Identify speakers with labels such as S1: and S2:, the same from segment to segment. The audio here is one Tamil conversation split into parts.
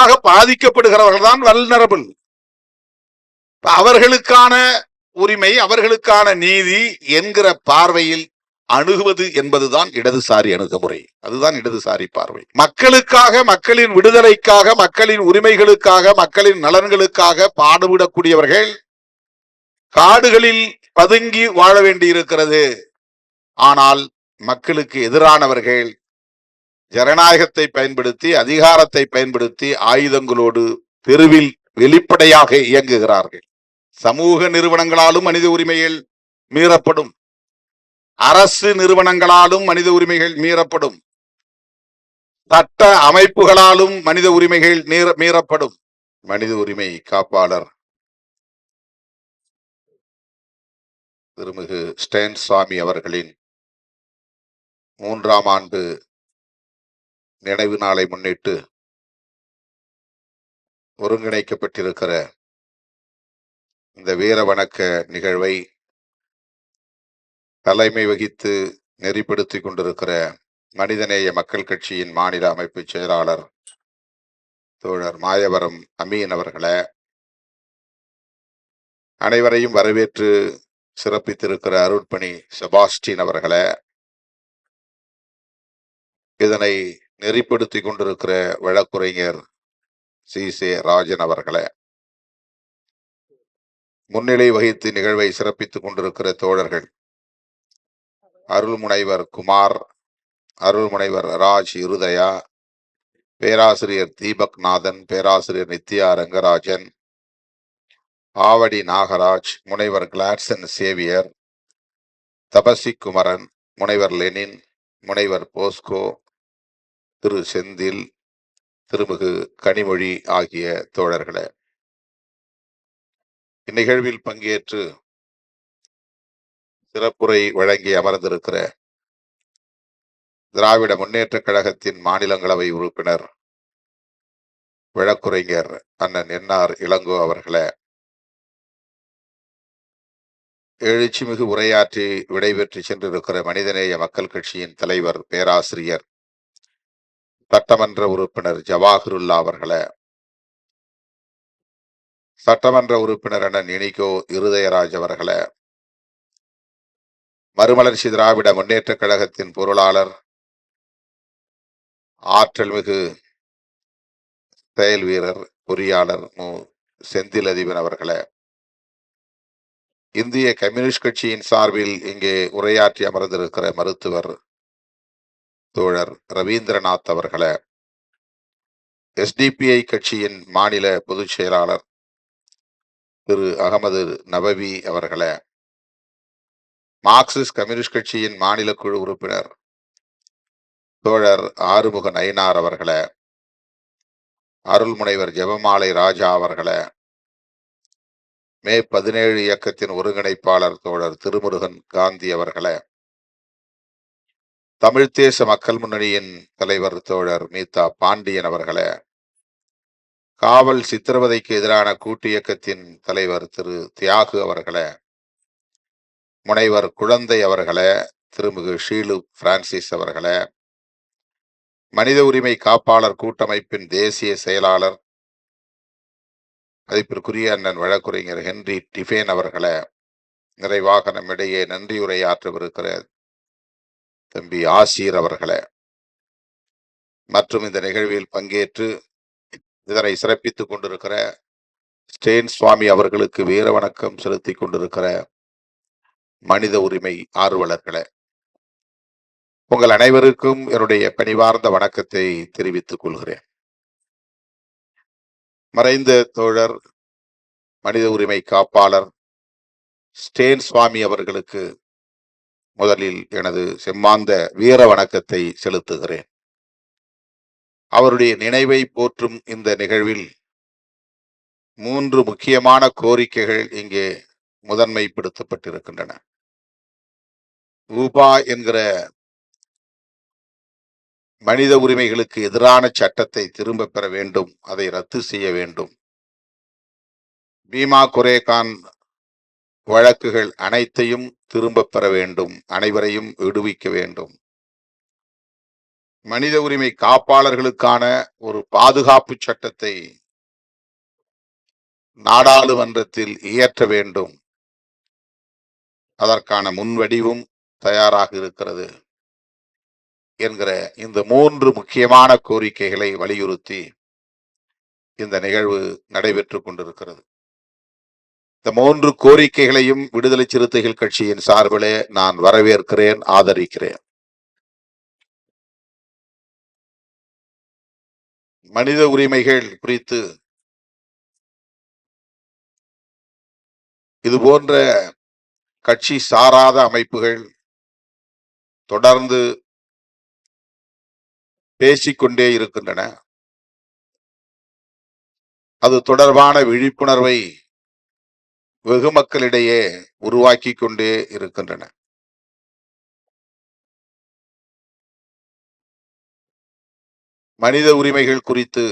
S1: மக்களுக்காக பாதிக்கப்படுகிறவர்கள் தான் வல்னரபிள் அவர்களுக்கான உரிமை அவர்களுக்கான நீதி என்கிற பார்வையில் அணுகுவது என்பதுதான் இடதுசாரி அணுகுமுறை. அதுதான் இடதுசாரி பார்வை. மக்களுக்காக மக்களின் விடுதலைக்காக மக்களின் உரிமைகளுக்காக மக்களின் நலன்களுக்காக பாடுபடக்கூடியவர்கள் காடுகளில் பதுங்கி வாழ வேண்டியிருக்கிறது. ஆனால் மக்களுக்கு எதிரானவர்கள் ஜனநாயகத்தை பயன்படுத்தி அதிகாரத்தை பயன்படுத்தி ஆயுதங்களோடு தெருவில் வெளிப்படையாக இயங்குகிறார்கள். சமூக நிறுவனங்களாலும் மனித உரிமைகள் மீறப்படும். அரசு நிறுவனங்களாலும் மனித உரிமைகள் மீறப்படும். சட்ட அமைப்புகளாலும் மனித உரிமைகள் மீற- மீறப்படும். மனித உரிமை காப்பாளர். திருமிகு ஸ்டேன் சுவாமி அவர்களின் மூன்றாம் ஆண்டு நினைவு நாளை முன்னிட்டு ஒருங்கிணைக்கப்பட்டிருக்கிற இந்த வீர வணக்க நிகழ்வை தலைமை வகித்து நெறிப்படுத்திக் கொண்டிருக்கிற மனிதநேய மக்கள் கட்சியின் மாநில அமைப்பு செயலாளர் தோழர் மாயவரம் அமீன் அவர்களை அனைவரையும் வரவேற்று சிறப்பித்திருக்கிற அருட்பணி செபாஸ்டின் அவர்களை இதனை நெறிப்படுத்தி கொண்டிருக்கிற வழக்குரைஞர் சி. சே. ராஜன் அவர்களே. முன்னிலை வகித்து நிகழ்வை சிறப்பித்துக் கொண்டிருக்கிற தோழர்கள். அருள்முனைவர் குமார் அருள்முனைவர் ராஜ் இருதயா பேராசிரியர் தீபக் நாதன் பேராசிரியர் நித்யா ரங்கராஜன் ஆவடி நாகராஜ் முனைவர் கிளாட்சன் சேவியர் தபசி குமரன் முனைவர் லெனின் முனைவர் போஸ்கோ திரு செந்தில் திருமிகு கனிமொழி ஆகிய தோழர்களே. இந்நிகழ்வில் பங்கேற்று சிறப்புரை வழங்கி அமர்ந்திருக்கிற திராவிட முன்னேற்றக் கழகத்தின் மாநிலங்களவை உறுப்பினர் வழக்குரைஞர் அண்ணன் என்ஆர் இளங்கோ அவர்களே எழுச்சிமிகு உரையாற்றி விடைபெற்று சென்றிருக்கிற மனிதநேய மக்கள் கட்சியின் தலைவர் பேராசிரியர் சட்டமன்ற உறுப்பினர் ஜவாஹருல்லா அவர்களை. சட்டமன்ற உறுப்பினர் என இனிகோ இருதயராஜ் அவர்களை. மறுமலர்ச்சி திராவிட முன்னேற்றக் கழகத்தின் பொருளாளர் ஆற்றல் மிகு செயல் வீரர் பொறியாளர் மு. செந்தில் அதிபன் அவர்களை. இந்திய கம்யூனிஸ்ட் கட்சியின் சார்பில் இங்கே உரையாற்றி அமர்ந்திருக்கிற மருத்துவர் தோழர் ரவீந்திரநாத் அவர்களை. எஸ்டிபிஐ கட்சியின் மாநில பொதுச் செயலாளர் திரு அகமது நபவி அவர்களை. மார்க்சிஸ்ட் கம்யூனிஸ்ட் கட்சியின் மாநில குழு உறுப்பினர் தோழர் ஆறுமுக நயினார் அவர்களை. அருள்முனைவர் ஜெபமாலை ராஜா அவர்களை. மே பதினேழு இயக்கத்தின் ஒருங்கிணைப்பாளர் தோழர் திருமுருகன் காந்தி அவர்களை. தமிழ் தேச மக்கள் முன்னணியின் தலைவர் தோழர் மீதா பாண்டியன் அவர்களே காவல் சித்திரவதைக்கு எதிரான கூட்டு இயக்கத்தின் தலைவர் திரு தியாகு அவர்களே முனைவர் குழந்தை அவர்களே திருமிகு ஷீலு பிரான்சிஸ் அவர்களே மனித உரிமை காப்பாளர் கூட்டமைப்பின் தேசிய செயலாளர் மதிப்பிற்குரிய அண்ணன் வழக்குரைஞர் ஹென்றி டிஃபேன் அவர்களே நிறைவாக நம்மிடையே நன்றியுரையாற்றவிருக்கிற தம்பி ஆசீர் அவர்களை. மற்றும் இந்த நிகழ்வில் பங்கேற்று இதனை சிறப்பித்துக் கொண்டிருக்கிற ஸ்டேன் சுவாமி அவர்களுக்கு வீர வணக்கம் செலுத்தி கொண்டிருக்கிற மனித உரிமை ஆர்வலர்களே. உங்கள் அனைவருக்கும் என்னுடைய பணிவார்ந்த வணக்கத்தை தெரிவித்துக் கொள்கிறேன். மறைந்த தோழர் மனித உரிமை காப்பாளர் ஸ்டேன் சுவாமி அவர்களுக்கு முதலில் எனது செம்மாந்த வீர வணக்கத்தை செலுத்துகிறேன். அவருடைய நினைவை போற்றும் இந்த நிகழ்வில் மூன்று முக்கியமான கோரிக்கைகள் இங்கே முதன்மைப்படுத்தப்பட்டிருக்கின்றன. ஊபா என்கிற மனித உரிமைகளுக்கு எதிரான சட்டத்தை திரும்ப பெற வேண்டும் அதை ரத்து செய்ய வேண்டும். பீமா குரேகான் வழக்குகள் அனைத்தையும் திரும்பப் பெற வேண்டும். அனைவரையும் விடுவிக்க வேண்டும். மனித உரிமை காப்பாளர்களுக்கான ஒரு பாதுகாப்பு சட்டத்தை நாடாளுமன்றத்தில் இயற்ற வேண்டும். அதற்கான முன்வடிவும் தயாராக இருக்கிறது என்கிற இந்த மூன்று முக்கியமான கோரிக்கைகளை வலியுறுத்தி இந்த நிகழ்வு நடைபெற்று கொண்டிருக்கிறது. இந்த மூன்று கோரிக்கைகளையும் விடுதலை சிறுத்தைகள் கட்சியின் சார்பிலே நான் வரவேற்கிறேன் ஆதரிக்கிறேன். மனித உரிமைகள் குறித்து இது போன்ற கட்சி சாராத அமைப்புகள் தொடர்ந்து பேசிக்கொண்டே இருக்கின்றன. அது தொடர்பான விழிப்புணர்வை வெகு மக்களிடையே உருவாக்கி கொண்டே இருக்கின்றன. மனித உரிமைகள் குறித்து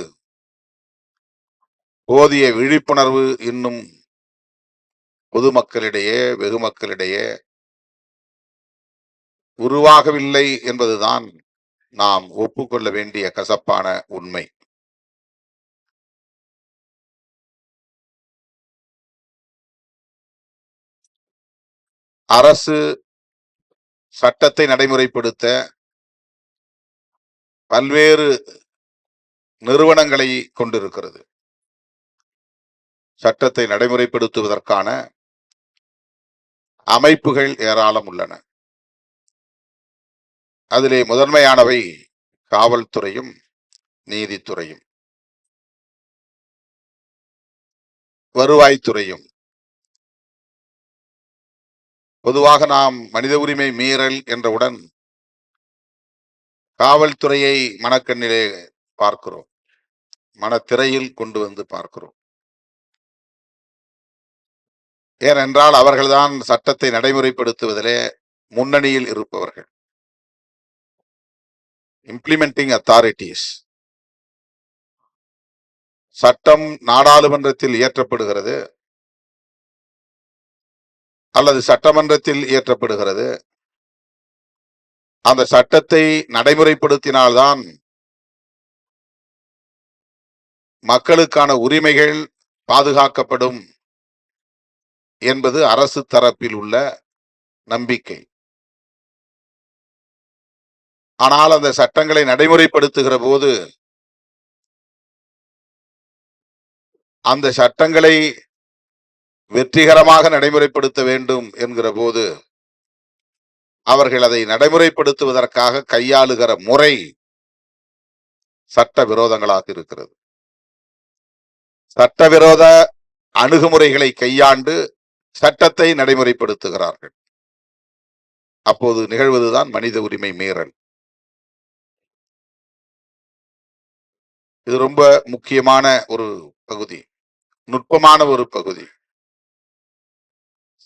S1: போதிய விழிப்புணர்வு இன்னும் பொதுமக்களிடையே வெகு மக்களிடையே உருவாகவில்லை என்பதுதான் நாம் ஒப்புக்கொள்ள வேண்டிய கசப்பான உண்மை. அரசு சட்டத்தை நடைமுறைப்படுத்த பல்வேறு நிறுவனங்களை கொண்டிருக்கிறது. சட்டத்தை நடைமுறைப்படுத்துவதற்கான அமைப்புகள் ஏராளம் உள்ளன. அதிலே முதன்மையானவை காவல்துறையும் நீதித்துறையும். வருவாய்த்துறையும். பொதுவாக நாம் மனித உரிமை மீறல் என்றவுடன் காவல்துறையை மனக்கண்ணிலே பார்க்கிறோம். மனத்திரையில் கொண்டு வந்து பார்க்கிறோம். ஏனென்றால் அவர்கள்தான் சட்டத்தை நடைமுறைப்படுத்துவதிலே முன்னணியில் இருப்பவர்கள். இம்ப்ளிமெண்டிங் அத்தாரிட்டிஸ் சட்டம் நாடாளுமன்றத்தில் இயற்றப்படுகிறது. அல்லது சட்டமன்றத்தில் இயற்றப்படுகிறது. அந்த சட்டத்தை நடைமுறைப்படுத்தினால்தான் மக்களுக்கான உரிமைகள் பாதுகாக்கப்படும் என்பது அரசு தரப்பில் உள்ள நம்பிக்கை. ஆனால் அந்த சட்டங்களை நடைமுறைப்படுத்துகிற போது அந்த சட்டங்களை வெற்றிகரமாக நடைமுறைப்படுத்த வேண்டும் என்கிற போது அவர்கள் அதை நடைமுறைப்படுத்துவதற்காக கையாளுகிற முறை சட்ட விரோதங்களாக இருக்கிறது. சட்டவிரோத அணுகுமுறைகளை கையாண்டு சட்டத்தை நடைமுறைப்படுத்துகிறார்கள். அப்போது நிகழ்வதுதான் மனித உரிமை மீறல். இது ரொம்ப முக்கியமான ஒரு பகுதி நுட்பமான ஒரு பகுதி.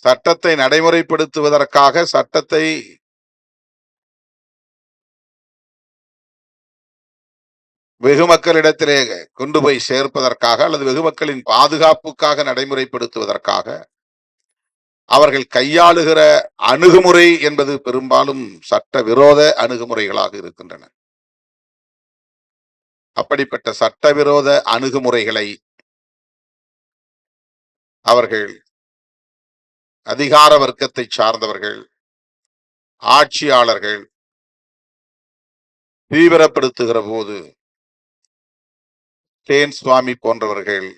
S1: சட்டத்தை நடைமுறைப்படுத்துவதற்காக சட்டத்தை வெகு மக்களிடத்திலே கொண்டு போய் சேர்ப்பதற்காக அல்லது வெகு மக்களின் பாதுகாப்புக்காக நடைமுறைப்படுத்துவதற்காக அவர்கள் கையாளுகிற அணுகுமுறை என்பது பெரும்பாலும் சட்ட விரோத அணுகுமுறைகளாக இருக்கின்றன. அப்படிப்பட்ட சட்டவிரோத அணுகுமுறைகளை அவர்கள் அதிகார வர்க்கத்தை சார்ந்தவர்கள் ஆட்சியாளர்கள் தீவிரப்படுத்துகிற போது தேன் சுவாமி போன்றவர்கள்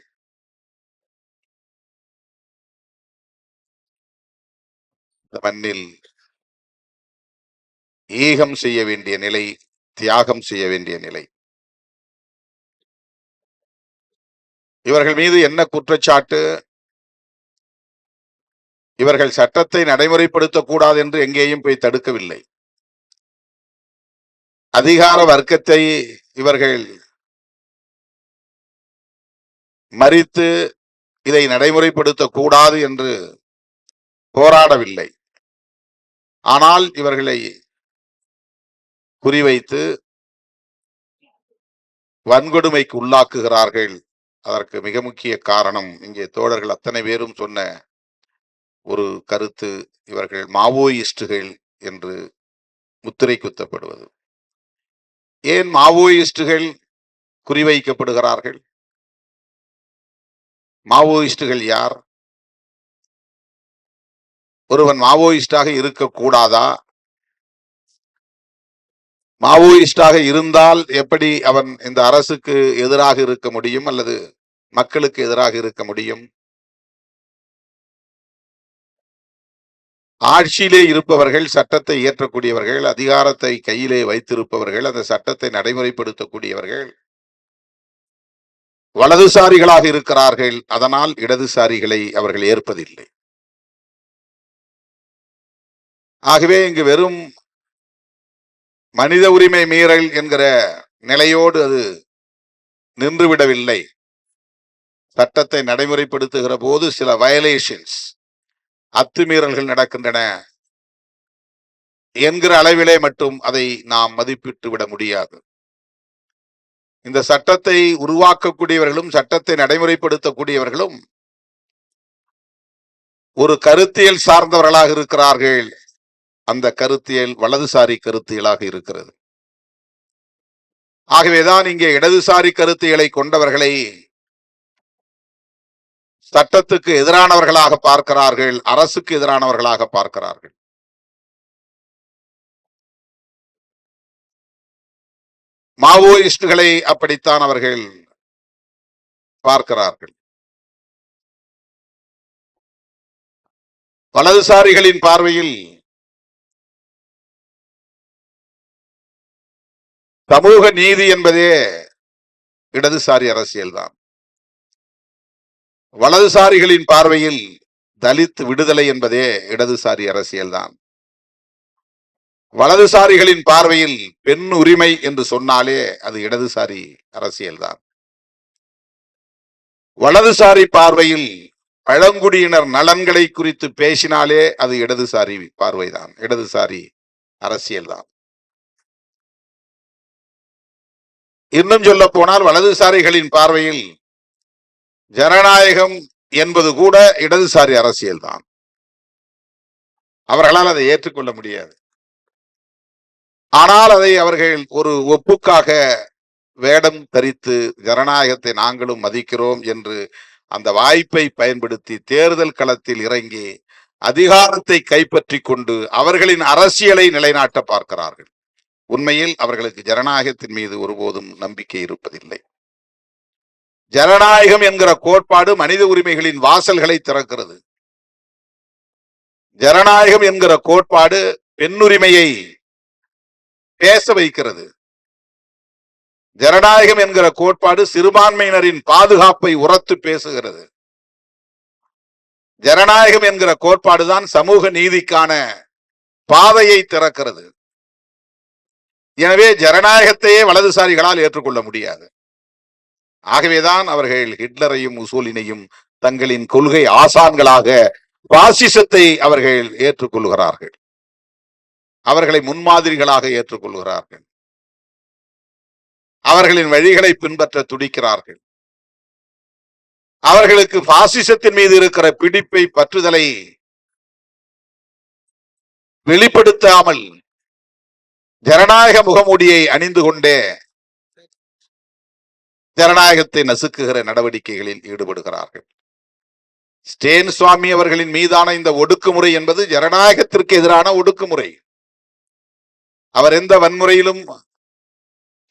S1: இந்த மண்ணில் ஈகம் செய்ய வேண்டிய நிலை தியாகம் செய்ய வேண்டிய நிலை. இவர்கள் மீது என்ன குற்றச்சாட்டு? இவர்கள் சட்டத்தை நடைமுறைப்படுத்தக்கூடாது என்று எங்கேயும் போய் தடுக்கவில்லை. அதிகார வர்க்கத்தை இவர்கள் மறித்து இதை நடைமுறைப்படுத்தக்கூடாது என்று போராடவில்லை. ஆனால் இவர்களை குறிவைத்து வன்கொடுமைக்கு உள்ளாக்குகிறார்கள். அதற்கு மிக முக்கிய காரணம் இங்கே தோழர்கள் அத்தனை பேரும் சொன்ன ஒரு கருத்து இவர்கள் மாவோயிஸ்டுகள் என்று முத்திரை குத்தப்படுவது ஏன் மாவோயிஸ்டுகள் குறிவைக்கப்படுகிறார்கள்? மாவோயிஸ்டுகள் யார்? ஒருவன் மாவோயிஸ்டாக இருக்கக்கூடாதா? மாவோயிஸ்டாக இருந்தால் எப்படி அவன் இந்த அரசுக்கு எதிராக இருக்க முடியும் அல்லது மக்களுக்கு எதிராக இருக்க முடியும்? ஆட்சியிலே இருப்பவர்கள் சட்டத்தை இயற்றக்கூடியவர்கள் அதிகாரத்தை கையிலே வைத்திருப்பவர்கள் அந்த சட்டத்தை நடைமுறைப்படுத்தக்கூடியவர்கள் வலதுசாரிகளாக இருக்கிறார்கள் அதனால் இடதுசாரிகளை அவர்கள் ஏற்பதில்லை. ஆகவே இங்கு வெறும் மனித உரிமை மீறல் என்கிற நிலையோடு அது நின்றுவிடவில்லை. சட்டத்தை நடைமுறைப்படுத்துகிற போது சில வயலேஷன்ஸ் அத்துமீறல்கள் நடக்கின்றன. என்கிற அளவிலே மட்டும் அதை நாம் மதிப்பிட்டு விட முடியாது. இந்த சட்டத்தை உருவாக்கக்கூடியவர்களும் சட்டத்தை நடைமுறைப்படுத்தக்கூடியவர்களும் ஒரு கருத்தியல் சார்ந்தவர்களாக இருக்கிறார்கள். அந்த கருத்தியல் வலதுசாரி கருத்தியலாக இருக்கிறது. ஆகவேதான் இங்கே இடதுசாரி கருத்தியலை கொண்டவர்களை சட்டத்துக்கு எதிரானவர்களாக பார்க்கிறார்கள் அரசுக்கு எதிரானவர்களாக பார்க்கிறார்கள். மாவோயிஸ்டுகளை அப்படித்தான் அவர்கள் பார்க்கிறார்கள். வலதுசாரிகளின் பார்வையில் சமூக நீதி என்பதே இடதுசாரி அரசியல்தான். வலதுசாரிகளின் பார்வையில் தலித் விடுதலை என்பதே இடதுசாரி அரசியல்தான். வலதுசாரிகளின் பார்வையில் பெண் உரிமை என்று சொன்னாலே அது இடதுசாரி அரசியல்தான். வலதுசாரி பார்வையில் பழங்குடியினர் நலன்களை குறித்து பேசினாலே அது இடதுசாரி பார்வைதான் இடதுசாரி அரசியல்தான். இன்னும் சொல்ல போனால் வலதுசாரிகளின் பார்வையில் ஜனநாயகம் என்பது கூட இடதுசாரி அரசியல்தான். அவர்களால் அதை ஏற்றுக்கொள்ள முடியாது. ஆனால் அதை அவர்கள் ஒரு ஒப்புக்காக வேடம் தரித்து ஜனநாயகத்தை நாங்களும் மதிக்கிறோம் என்று அந்த வாய்ப்பை பயன்படுத்தி தேர்தல் களத்தில் இறங்கி அதிகாரத்தை கைப்பற்றி கொண்டு அவர்களின் அரசியலை நிலைநாட்ட பார்க்கிறார்கள். உண்மையில் அவர்களுக்கு ஜனநாயகத்தின் மீது ஒருபோதும் நம்பிக்கை இருப்பதில்லை. ஜனநாயகம் என்கிற கோட்பாடு மனித உரிமைகளின் வாசல்களை திறக்கிறது. ஜனநாயகம் என்கிற கோட்பாடு பெண்ணுரிமையை பேச வைக்கிறது. ஜனநாயகம் என்கிற கோட்பாடு சிறுபான்மையினரின் பாதுகாப்பை உரத்து பேசுகிறது. ஜனநாயகம் என்கிற கோட்பாடுதான் சமூக நீதிக்கான பாதையை திறக்கிறது. எனவே ஜனநாயகத்தையே வலதுசாரிகளால் ஏற்றுக்கொள்ள முடியாது. ஆகவேதான் அவர்கள் ஹிட்லரையும் முசோலினையும் தங்களின் கொள்கை ஆசான்களாக பாசிசத்தை அவர்கள் ஏற்றுக்கொள்கிறார்கள். அவர்களை முன்மாதிரிகளாக ஏற்றுக்கொள்கிறார்கள். அவர்களின் வழிகளை பின்பற்ற துடிக்கிறார்கள். அவர்களுக்கு பாசிசத்தின் மீது இருக்கிற பிடிப்பை பற்றுதலை வெளிப்படுத்தாமல் ஜனநாயக முகமூடியை அணிந்து கொண்டே ஜனநாயகத்தை நசுக்குகிற நடவடிக்கைகளில் ஈடுபடுகிறார்கள். ஸ்டேன் சுவாமி அவர்களின் மீதான இந்த ஒடுக்குமுறை என்பது ஜனநாயகத்திற்கு எதிரான ஒடுக்குமுறை. அவர் எந்த வன்முறையிலும்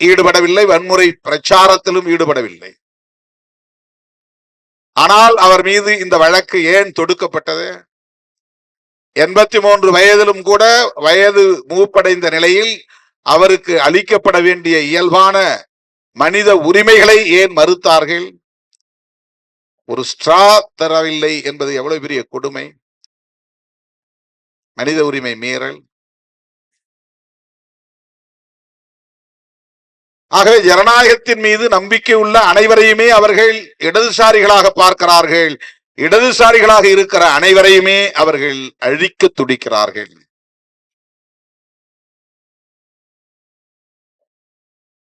S1: ஈடுபடவில்லை வன்முறை பிரச்சாரத்திலும் ஈடுபடவில்லை. ஆனால் அவர் மீது இந்த வழக்கு ஏன் தொடுக்கப்பட்டது? எண்பத்தி மூன்று வயதிலும் கூட வயது மூப்படைந்த நிலையில் அவருக்கு அளிக்கப்பட வேண்டிய இயல்பான மனித உரிமைகளை ஏன் மறுத்தார்கள்? ஒரு ஸ்ட்ரா தரவில்லை என்பது எவ்வளவு பெரிய கொடுமை? மனித உரிமை மீறல். ஆகவே ஜனநாயகத்தின் மீது நம்பிக்கை உள்ள அனைவரையுமே அவர்கள் இடதுசாரிகளாக பார்க்கிறார்கள். இடதுசாரிகளாக இருக்கிற அனைவரையுமே அவர்கள் அழிக்க துடிக்கிறார்கள்.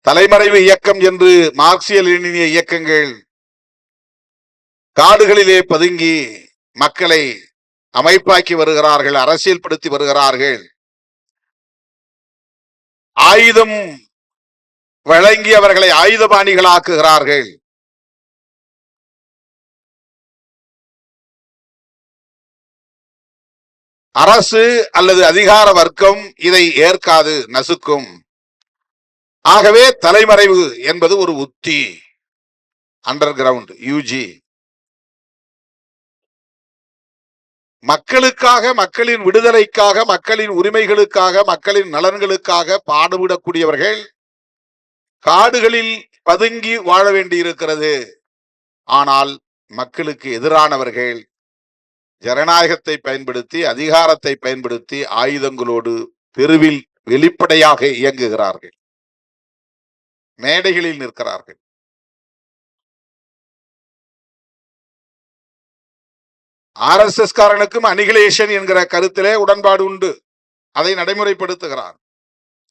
S1: தலைமறைவு இயக்கம் என்று மார்க்சிய லெனினிய இயக்கங்கள் காடுகளிலே பதுங்கி மக்களை அமைப்பாக்கி வருகிறார்கள் அரசியல்படுத்தி வருகிறார்கள். ஆயுதம் வழங்கி அவர்களை ஆயுதபாணிகளாக்குகிறார்கள். அரசு அல்லது அதிகார வர்க்கம் இதை ஏற்காது நசுக்கும். ஆகவே தலைமறைவு என்பது ஒரு உத்தி அண்டர் கிரவுண்ட் யூஜி மக்களுக்காக மக்களின் விடுதலைக்காக மக்களின் உரிமைகளுக்காக மக்களின் நலன்களுக்காக பாடுபடக்கூடியவர்கள் காடுகளில் பதுங்கி வாழ வேண்டியிருக்கிறது. ஆனால் மக்களுக்கு எதிரானவர்கள் ஜனநாயகத்தை பயன்படுத்தி அதிகாரத்தை பயன்படுத்தி ஆயுதங்களோடு தெருவில் வெளிப்படையாக இயங்குகிறார்கள். மேடைகளில் நிற்கிறார்கள். ஆர் எஸ் எஸ் காரனுக்கும் அனிகிலேஷன் என்கிற கருத்திலே உடன்பாடு உண்டு. அதை நடைமுறைப்படுத்துகிறார்.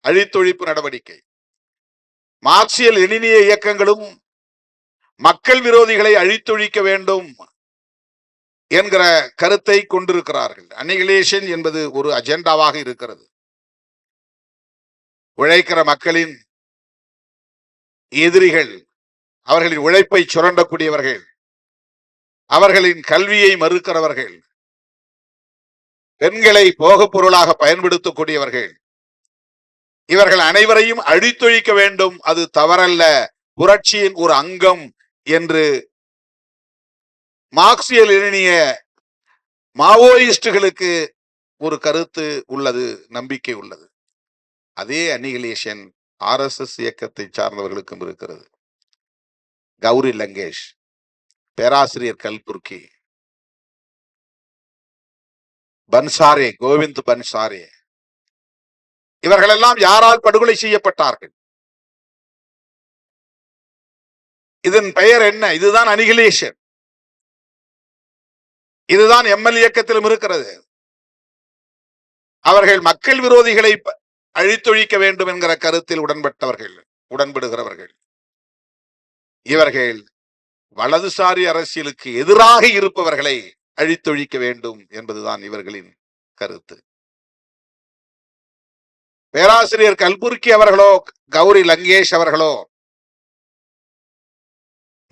S1: அழித்தொழிப்பு நடவடிக்கை. மார்க்சியல் எளினிய இயக்கங்களும் மக்கள் விரோதிகளை அழித்தொழிக்க வேண்டும் என்கிற கருத்தை கொண்டிருக்கிறார்கள். அனிகிலேஷன் என்பது ஒரு அஜெண்டாவாக இருக்கிறது. உழைக்கிற மக்களின் எதிரிகள் அவர்களின் உழைப்பை சுரண்டக்கூடியவர்கள் அவர்களின் கல்வியை மறுக்கிறவர்கள் பெண்களை போகப் பொருளாக பயன்படுத்தக்கூடியவர்கள் இவர்கள் அனைவரையும் அழித்தொழிக்க வேண்டும். அது தவறல்ல. புரட்சியின் ஒரு அங்கம் என்று மார்க்சியல் எண்ணிய மாவோயிஸ்டுகளுக்கு ஒரு கருத்து உள்ளது நம்பிக்கை உள்ளது. அதே அனிகிலேஷன் ஆர்எஸ்எஸ் இயக்கத்தை சார்ந்தவர்களுக்கும் இருக்கிறது. கௌரி லங்கேஷ் பேராசிரியர் கல்புர்கி பன்சாரே கோவிந்த் பன்சாரே. இவர்களெல்லாம் யாரால் படுகொலை செய்யப்பட்டார்கள்? இதன் பெயர் என்ன? இதுதான் அனிகிலேஷன். இதுதான் எம்எல் இயக்கத்திலும் இருக்கிறது. அவர்கள் மக்கள் விரோதிகளை அழித்தொழிக்க வேண்டும் என்கிற கருத்தில் உடன்பட்டவர்கள் உடன்படுகிறவர்கள். இவர்கள் வலதுசாரி அரசியலுக்கு எதிராக இருப்பவர்களை அழித்தொழிக்க வேண்டும் என்பதுதான் இவர்களின் கருத்து. பேராசிரியர் கல்புர்கி அவர்களோ கௌரி லங்கேஷ் அவர்களோ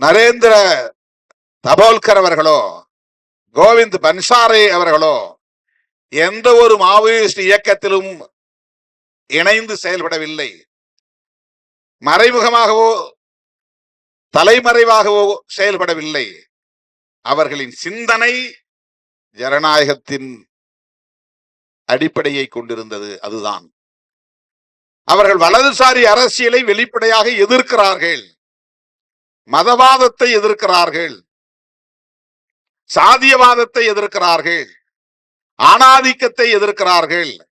S1: நரேந்திர தபோல்கர் அவர்களோ கோவிந்த் பன்சாரே அவர்களோ எந்த ஒரு மாவோயிஸ்ட் இயக்கத்திலும் இணைந்து செயல்படவில்லை. மறைமுகமாகவோ தலைமறைவாகவோ செயல்படவில்லை. அவர்களின் சிந்தனை ஜனநாயகத்தின் அடிப்படையை கொண்டிருந்தது அதுதான். அவர்கள் வலதுசாரி அரசியலை வெளிப்படையாக எதிர்க்கிறார்கள். மதவாதத்தை எதிர்க்கிறார்கள். சாதியவாதத்தை எதிர்க்கிறார்கள். ஆணாதிக்கத்தை எதிர்க்கிறார்கள்.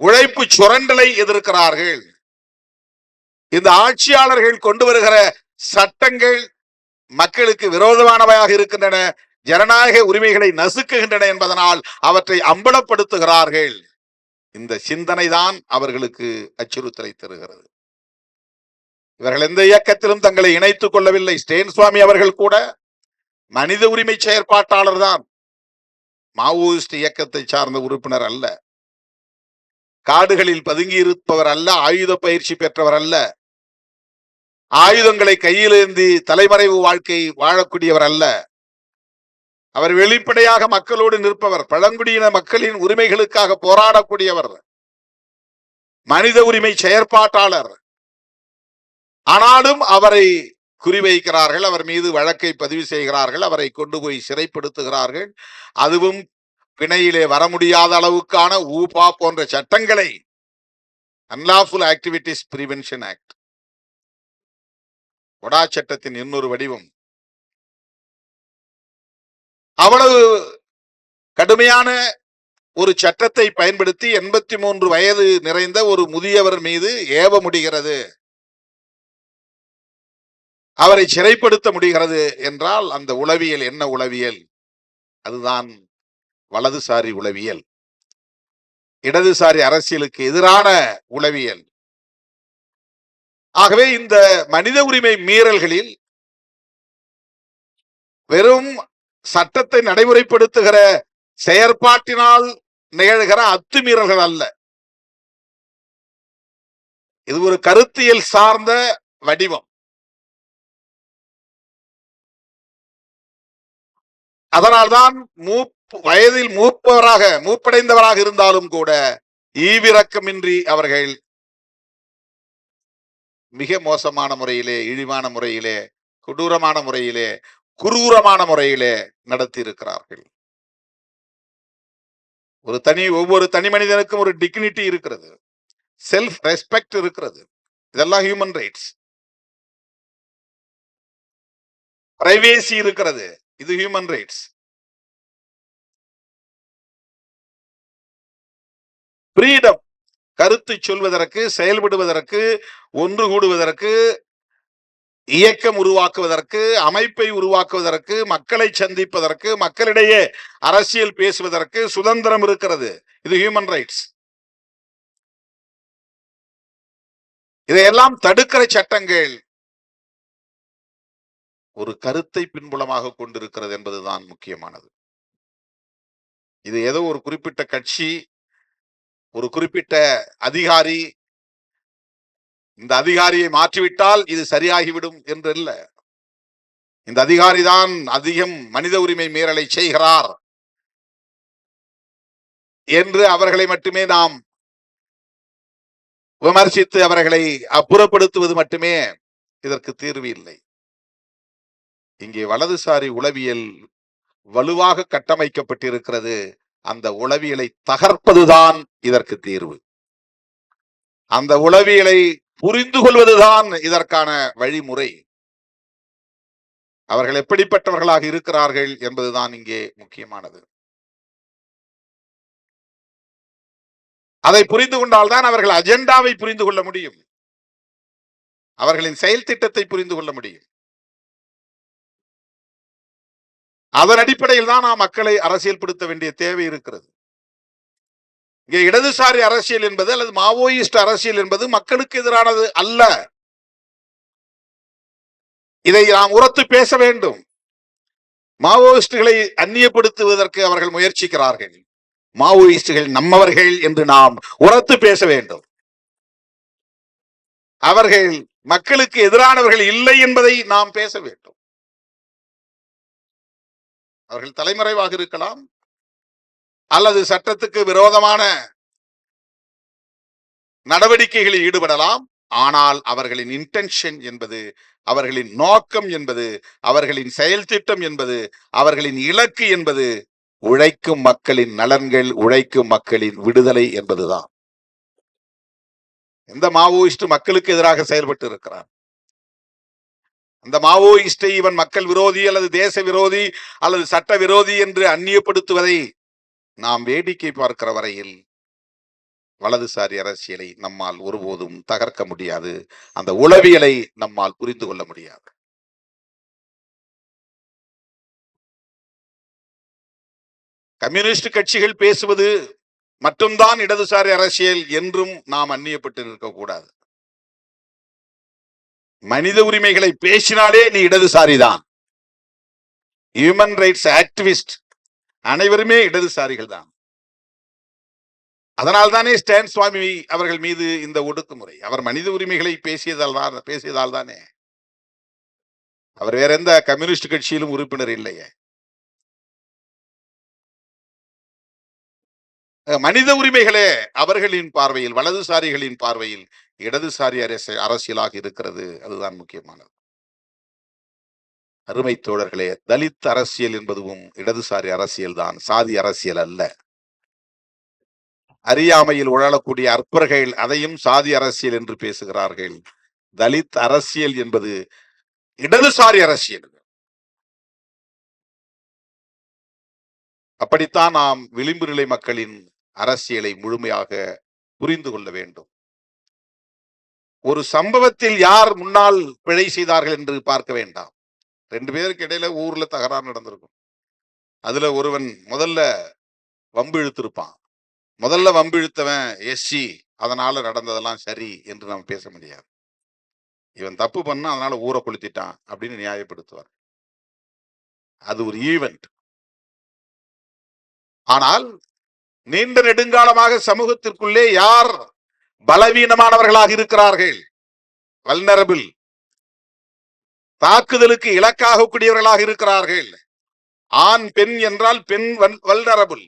S1: உழைப்பு சுரண்டலை எதிர்க்கிறார்கள். இந்த ஆட்சியாளர்கள் கொண்டு வருகிற சட்டங்கள் மக்களுக்கு விரோதமானவையாக இருக்கின்றன ஜனநாயக உரிமைகளை நசுக்குகின்றன என்பதனால் அவற்றை அம்பலப்படுத்துகிறார்கள். இந்த சிந்தனை தான் அவர்களுக்கு அச்சுறுத்தலை தருகிறது. இவர்கள் எந்த இயக்கத்திலும் தங்களை இணைத்துக் கொள்ளவில்லை. ஸ்டேன் சுவாமி அவர்கள் கூட மனித உரிமை செயற்பாட்டாளர் தான். மாவோயிஸ்ட் இயக்கத்தை சார்ந்த உறுப்பினர் அல்ல. காடுகளில் பதுங்கியிருப்பவர் அல்ல ஆயுத பயிற்சி பெற்றவர் அல்ல. ஆயுதங்களை கையிலேந்தி தலைமறைவு வாழ்க்கை வாழக்கூடியவர் அல்ல. அவர் வெளிப்படையாக மக்களோடு நிற்பவர் பழங்குடியின மக்களின் உரிமைகளுக்காக போராடக்கூடியவர். மனித உரிமை செயற்பாட்டாளர். ஆனாலும் அவரை குறிவைக்கிறார்கள் அவர் மீது வழக்கை பதிவு செய்கிறார்கள் அவரை கொண்டு போய் சிறைப்படுத்துகிறார்கள். அதுவும் பிணையிலே வர முடியாத அளவுக்கான ஊபா போன்ற சட்டங்களை அன்லாஃபுல் ஆக்டிவிட்டிஸ் பிரிவென்ஷன் ஆக்ட் கொடா சட்டத்தின் இன்னொரு வடிவம். அவ்வளவு கடுமையான ஒரு சட்டத்தை பயன்படுத்தி எண்பத்தி மூன்று வயது நிறைந்த ஒரு முதியவர் மீது ஏவ முடிகிறது. அவரை சிறைப்படுத்த முடிகிறது என்றால் அந்த உளவியல் என்ன உளவியல்? அதுதான் வலதுசாரி உளவியல். இடதுசாரி அரசியலுக்கு எதிரான உளவியல். ஆகவே இந்த மனித உரிமை மீறல்களில் வெறும் சட்டத்தை நடைமுறைப்படுத்துகிற செயற்பாட்டினால் நிகழ்கிற அத்துமீறல்கள் அல்ல. இது ஒரு கருத்தியல் சார்ந்த வடிவம். அதனால்தான் மூப்பு வயதில் மூப்பவராக மூப்படைந்தவராக இருந்தாலும் கூட ஈவிரக்கமின்றி அவர்கள் மிக மோசமான முறையிலே இழிவான முறையிலே கொடூரமான முறையிலே குரூரமான முறையிலே நடத்தி இருக்கிறார்கள் ஒரு தனி ஒவ்வொரு தனி மனிதனுக்கும் ஒரு டிக்னிட்டி இருக்கிறது. செல்ஃப் ரெஸ்பெக்ட் இருக்கிறது. இதெல்லாம் ஹியூமன் ரைட்ஸ் பிரைவேசி இருக்கிறது. இது ஹியூமன் ரைட்ஸ் ஃப்ரீடம் கருத்து சொல்வதற்கு செயல்படுவதற்கு ஒன்று கூடுவதற்கு இயக்கம் உருவாக்குவதற்கு அமைப்பை உருவாக்குவதற்கு மக்களை சந்திப்பதற்கு மக்களிடையே அரசியல் பேசுவதற்கு சுதந்திரம் இருக்கிறது. இது ஹியூமன் ரைட்ஸ் இதையெல்லாம் தடுக்கிற சட்டங்கள் ஒரு கருத்தை பின்புலமாக கொண்டிருக்கிறது என்பதுதான் முக்கியமானது. இது ஏதோ ஒரு குறிப்பிட்ட கட்சி ஒரு குறிப்பிட்ட அதிகாரி இந்த அதிகாரியை மாற்றிவிட்டால் இது சரியாகிவிடும் என்று இல்ல இந்த அதிகாரி தான் அதிகம் மனித உரிமை மீறலை செய்கிறார் என்று அவர்களை மட்டுமே நாம் விமர்சித்து அவர்களை அப்புறப்படுத்துவது மட்டுமே இதற்கு தீர்வு இல்லை. இங்கே வலதுசாரி உளவியல் வலுவாக கட்டமைக்கப்பட்டிருக்கிறது. அந்த உளவியலை தகர்ப்பதுதான் இதற்கு தீர்வு. அந்த உளவியலை புரிந்து கொள்வதுதான் இதற்கான வழிமுறை. அவர்கள் எப்படிப்பட்டவர்களாக இருக்கிறார்கள் என்பதுதான் இங்கே முக்கியமானது. அதை புரிந்து கொண்டால்தான் அவர்கள் அஜெண்டாவை புரிந்து கொள்ள முடியும். அவர்களின் செயல் திட்டத்தை புரிந்து கொள்ள முடியும். அதன் அடிப்படையில் தான் நாம் மக்களை அரசியல்படுத்த வேண்டிய தேவை இருக்கிறது. இங்கே இடதுசாரி அரசியல் என்பது அல்லது மாவோயிஸ்ட் அரசியல் என்பது மக்களுக்கு எதிரானது அல்ல. இதை நாம் உரத்து பேச வேண்டும். மாவோயிஸ்டுகளை அந்நியப்படுத்துவதற்கு அவர்கள் முயற்சிக்கிறார்கள். மாவோயிஸ்டுகள் நம்மவர்கள் என்று நாம் உரத்து பேச வேண்டும். அவர்கள் மக்களுக்கு எதிரானவர்கள் இல்லை என்பதை நாம் பேச வேண்டும். அவர்கள் தலைமறைவாக இருக்கலாம். அல்லது சட்டத்துக்கு விரோதமான நடவடிக்கைகளில் ஈடுபடலாம். ஆனால் அவர்களின் இன்டென்ஷன் என்பது அவர்களின் நோக்கம் என்பது அவர்களின் செயல் திட்டம் என்பது அவர்களின் இலக்கு என்பது உழைக்கும் மக்களின் நலன்கள் உழைக்கும் மக்களின் விடுதலை என்பதுதான். எந்த மாவோயிஸ்ட் மக்களுக்கு எதிராக செயல்பட்டு இருக்கிறார்? அந்த மாவோயிஸ்டை இவன் மக்கள் விரோதி அல்லது தேச விரோதி அல்லது சட்ட விரோதி என்று அந்நியப்படுத்துவதை நாம் வேடிக்கை பார்க்கிற வரையில் வலதுசாரி அரசியலை நம்மால் ஒருபோதும் தகர்க்க முடியாது. அந்த உளவியலை நம்மால் புரிந்து கொள்ள முடியாது. கம்யூனிஸ்ட் கட்சிகள் பேசுவது மட்டும்தான் இடதுசாரி அரசியல் என்றும் நாம் அந்நியப்பட்டு இருக்கக்கூடாது மனித உரிமைகளை பேசினாலே நீ இடதுசாரிதான். ஹியூமன் ரைட்ஸ் ஆக்டிவிஸ்ட் அனைவருமே இடதுசாரிகள் தான் அதனால் தானே ஸ்டான் சுவாமி அவர்கள் மீது இந்த ஒடுக்குமுறை. அவர் மனித உரிமைகளை பேசியதால் தான் பேசியதால் தானே. அவர் வேற எந்த கம்யூனிஸ்ட் கட்சியிலும் உறுப்பினர் இல்லையே. மனித உரிமைகளே அவர்களின் பார்வையில் வலதுசாரிகளின் பார்வையில் இடதுசாரி அரசு அரசியலாக இருக்கிறது. அதுதான் முக்கியமானது. அருமை தோழர்களே தலித் அரசியல் என்பதுவும் இடதுசாரி அரசியல் தான். சாதி அரசியல் அல்ல. அறியாமையில் உழலக்கூடிய அற்பர்கள் அதையும் சாதி அரசியல் என்று பேசுகிறார்கள். தலித் அரசியல் என்பது இடதுசாரி அரசியல். அப்படித்தான் நாம் விளிம்பு நிலை மக்களின் அரசியலை முழுமையாக புரிந்து கொள்ள வேண்டும். ஒரு சம்பவத்தில் யார் முன்னால் பிழை செய்தார்கள் என்று பார்க்க வேண்டாம். ரெண்டு பேருக்கு இடையில ஊர்ல தகராறு நடந்திருக்கும். அதுல ஒருவன் முதல்ல வம்பு இழுத்திருப்பான். முதல்ல வம்பு இழுத்தவன் எஸ்சி அதனால நடந்ததெல்லாம் சரி என்று நாம் பேச முடியாது. இவன் தப்பு பண்ணா அதனால ஊரை கொளுத்திட்டான் அப்படின்னு நியாயப்படுத்துவார். அது ஒரு ஈவெண்ட் ஆனால் நீண்ட நெடுங்காலமாக சமூகத்திற்குள்ளே யார் பலவீனமானவர்களாக இருக்கிறார்கள். வல்னரபிள் தாக்குதலுக்கு இலக்காகக்கூடியவர்களாக இருக்கிறார்கள். ஆண் பெண் என்றால் பெண் வல்னரபிள்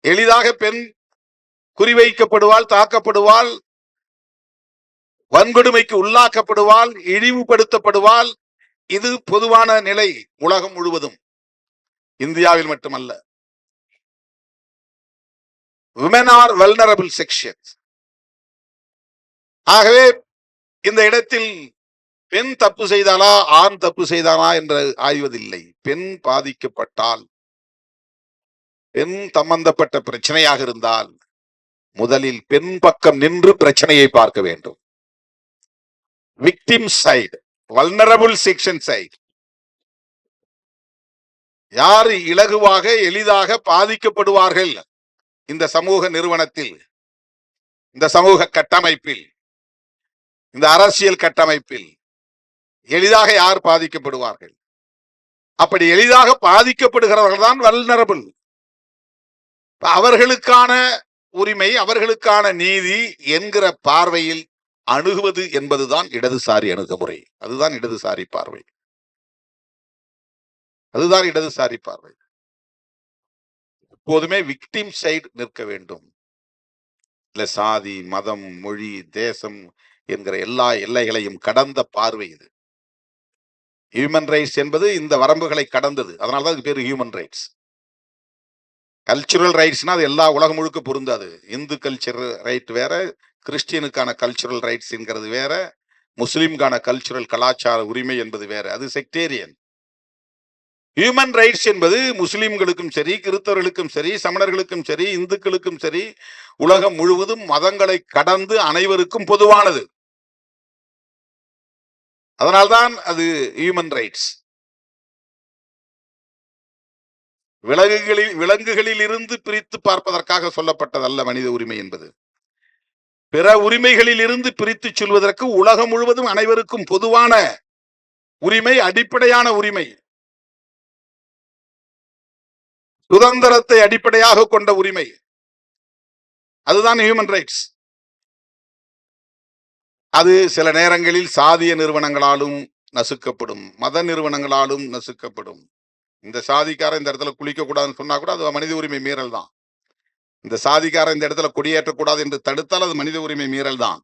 S1: எளிதாக பெண் குறிவைக்கப்படுவாள் தாக்கப்படுவாள் வன்கொடுமைக்கு உள்ளாக்கப்படுவாள் இழிவுபடுத்தப்படுவாள். இது பொதுவான நிலை உலகம் முழுவதும். இந்தியாவில் மட்டுமல்ல. விமன் ஆர் வெல்னரபிள் செக்ஷன் ஆகவே இந்த இடத்தில் பெண் தப்பு செய்தாலா ஆண் தப்பு செய்தானா என்று ஆய்வதில்லை. பெண் பாதிக்கப்பட்டால் பெண் சம்பந்தப்பட்ட பிரச்சனையாக இருந்தால் முதலில் பெண் பக்கம் நின்று பிரச்சனையை பார்க்க வேண்டும். Victim side vulnerable section side யார் இலகுவாக எளிதாக பாதிக்கப்படுவார்கள்? இந்த சமூக நிறுவனத்தில் இந்த சமூக கட்டமைப்பில் இந்த அரசியல் கட்டமைப்பில் எளிதாக யார் பாதிக்கப்படுவார்கள்? அப்படி எளிதாக பாதிக்கப்படுகிறவர்கள் தான் வல்னரபிள் அவர்களுக்கான உரிமை அவர்களுக்கான நீதி என்கிற பார்வையில் அணுகுவது என்பதுதான் இடதுசாரி அணுகுமுறை. அதுதான் இடதுசாரி பார்வை. அதுதான் இடதுசாரி பார்வை. எப்போதுமே விக்டிம் சைடு நிற்க வேண்டும். இல்லை சாதி மதம் மொழி தேசம் என்கிற எல்லா எல்லைகளையும் கடந்த பார்வை இது. ஹியூமன் ரைட்ஸ் என்பது இந்த வரம்புகளை கடந்தது. அதனாலதான் இது பேர் ஹியூமன் ரைட்ஸ் கல்ச்சுரல் ரைட்ஸ்னா அது எல்லா உலகம் முழுக்க பொருந்தாது. இந்து கல்ச்சர் ரைட் வேற கிறிஸ்டியனுக்கான கல்ச்சுரல் ரைட்ஸ்ங்கிறது வேற முஸ்லீம்கான கல்ச்சுரல் கலாச்சார உரிமை என்பது வேற. அது செக்டேரியன் ஹியூமன் ரைட்ஸ் என்பது முஸ்லீம்களுக்கும் சரி கிறிஸ்தவர்களுக்கும் சரி சமணர்களுக்கும் சரி இந்துக்களுக்கும் சரி உலகம் முழுவதும் மதங்களை கடந்து அனைவருக்கும் பொதுவானது. அதனால்தான் அது ஹியூமன் ரைட்ஸ் விலங்குகளில் விலங்குகளில் இருந்து பிரித்து பார்ப்பதற்காக சொல்லப்பட்டதல்ல மனித உரிமை என்பது. பிற உரிமைகளில் இருந்து பிரித்து சொல்வதற்கு உலகம் முழுவதும் அனைவருக்கும் பொதுவான உரிமை அடிப்படையான உரிமை. சுதந்திரத்தை அடிப்படையாக கொண்ட உரிமை. அதுதான் ஹியூமன் ரைட்ஸ் அது சில நேரங்களில் சாதிய நிறுவனங்களாலும் நசுக்கப்படும். மத நிறுவனங்களாலும் நசுக்கப்படும். இந்த சாதிக்காரன் இந்த இடத்துல குளிக்க கூடாதுன்னு சொன்னா கூட அது மனித உரிமை மீறல் தான். இந்த சாதிக்காரன் இந்த இடத்துல கொடியேற்றக்கூடாது என்று தடுத்தால் அது மனித உரிமை மீறல் தான்.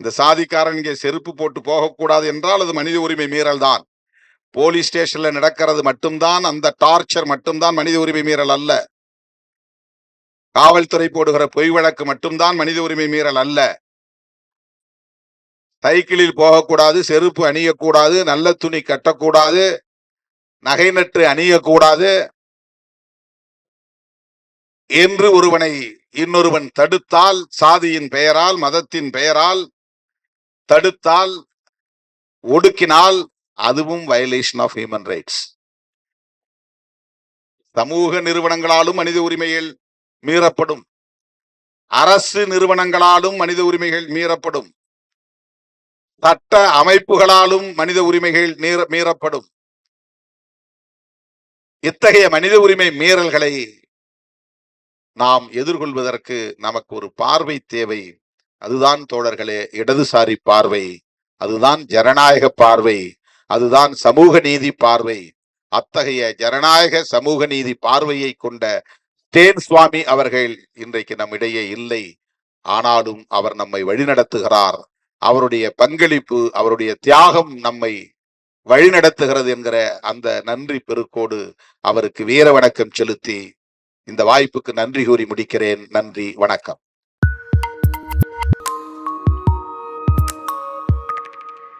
S1: இந்த சாதிக்காரன் இங்கே செருப்பு போட்டு போகக்கூடாது என்றால் அது மனித உரிமை மீறல் தான். போலீஸ் ஸ்டேஷன்ல நடக்கிறது மட்டும்தான் அந்த டார்ச்சர் மட்டும்தான் மனித உரிமை மீறல் அல்ல. காவல்துறை போடுகிற பொய் வழக்கு மட்டும்தான் மனித உரிமை மீறல் அல்ல. சைக்கிளில் போகக்கூடாது செருப்பு அணியக்கூடாது நல்ல துணி கட்டக்கூடாது நகை நட்டு அணியக்கூடாது. என்று ஒருவனை இன்னொருவன் தடுத்தால் சாதியின் பெயரால் மதத்தின் பெயரால் தடுத்தால் ஒடுக்கினால் அதுவும் வயலேஷன் ஆஃப் ஹியூமன் ரைட்ஸ் சமூக நிறுவனங்களாலும் மனித உரிமைகள் மீறப்படும். அரசு நிறுவனங்களாலும் மனித உரிமைகள் மீறப்படும். சட்ட அமைப்புகளாலும் மனித உரிமைகள் மீறப்படும். இத்தகைய மனித உரிமை மீறல்களை நாம் எதிர்கொள்வதற்கு நமக்கு ஒரு பார்வை தேவை. அதுதான் தோழர்களே இடதுசாரி பார்வை. அதுதான் ஜனநாயக பார்வை. அதுதான் சமூக நீதி பார்வை. அத்தகைய ஜனநாயக சமூக நீதி பார்வையை கொண்ட தேன் சுவாமி அவர்கள் இன்றைக்கு நம்மிடையே இல்லை. ஆனாலும் அவர் நம்மை வழிநடத்துகிறார். அவருடைய பங்களிப்பு அவருடைய தியாகம் நம்மை வழிநடத்துகிறது என்கிற அந்த நன்றி பெருக்கோடு அவருக்கு வீர வணக்கம் செலுத்தி இந்த வாய்ப்புக்கு நன்றி கூறி முடிக்கிறேன். நன்றி வணக்கம்.